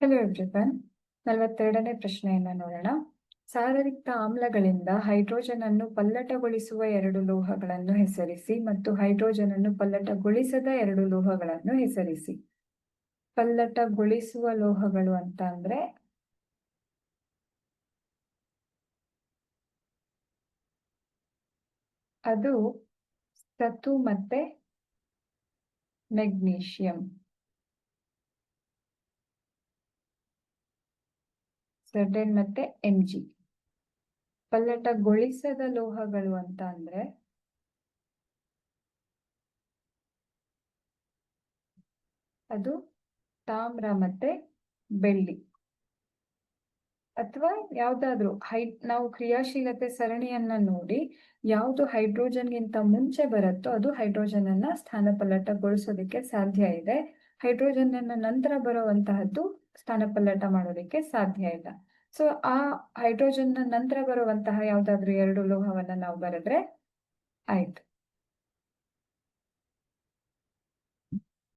Hello everyone ನಲವತ್ತೆರಡನೇ ಪ್ರಶ್ನೆಯನ್ನ ನೋಡೋಣ. ಸಾರರಿಕ್ತ ಆಮ್ಲಗಳಿಂದ ಹೈಡ್ರೋಜನ್ ಅನ್ನು ಪಲ್ಲಟಗೊಳಿಸುವ ಎರಡು ಲೋಹಗಳನ್ನು ಹೆಸರಿಸಿ ಮತ್ತು ಹೈಡ್ರೋಜನ್ ಅನ್ನು ಪಲ್ಲಟಗೊಳಿಸದ ಎರಡು ಲೋಹಗಳನ್ನು ಹೆಸರಿಸಿ. ಪಲ್ಲಟಗೊಳಿಸುವ ಲೋಹಗಳು ಅಂತ ಅಂದ್ರೆ? ಅದು ಸತು ಮತ್ತೆ ಮೆಗ್ನೀಷಿಯಂ. ಝೆಡ್ ಮತ್ತೆ ಎಂಜಿ ಜಿ. ಪಲ್ಲಟಗೊಳಿಸದ ಲೋಹಗಳು ಅಂತ ಅಂದ್ರೆ? ಅದು ತಾಮ್ರ ಮತ್ತೆ ಬೆಳ್ಳಿ. ಅಥವಾ ಯಾವ್ದಾದ್ರು ಹೈ, ನಾವು ಕ್ರಿಯಾಶೀಲತೆ ಸರಣಿಯನ್ನ ನೋಡಿ ಯಾವುದು ಹೈಡ್ರೋಜನ್ಗಿಂತ ಮುಂಚೆ ಬರುತ್ತೋ ಅದು ಹೈಡ್ರೋಜನ್ ಅನ್ನ ಸ್ಥಾನಪಲ್ಲಟಗೊಳಿಸೋದಕ್ಕೆ ಸಾಧ್ಯ ಇದೆ. ಹೈಡ್ರೋಜನ್ ಅನ್ನ ನಂತರ ಬರುವಂತಹದ್ದು ಸ್ಥಾನಪಲ್ಲಟ ಮಾಡೋದಕ್ಕೆ ಸಾಧ್ಯ ಇಲ್ಲ. ಸೊ ಆ ಹೈಡ್ರೋಜನ್ ನಂತರ ಬರುವಂತಹ ಯಾವ್ದಾದ್ರು ಎರಡು ಲೋಹವನ್ನ ನಾವು ಬರೆದ್ರೆ ಆಯ್ತು.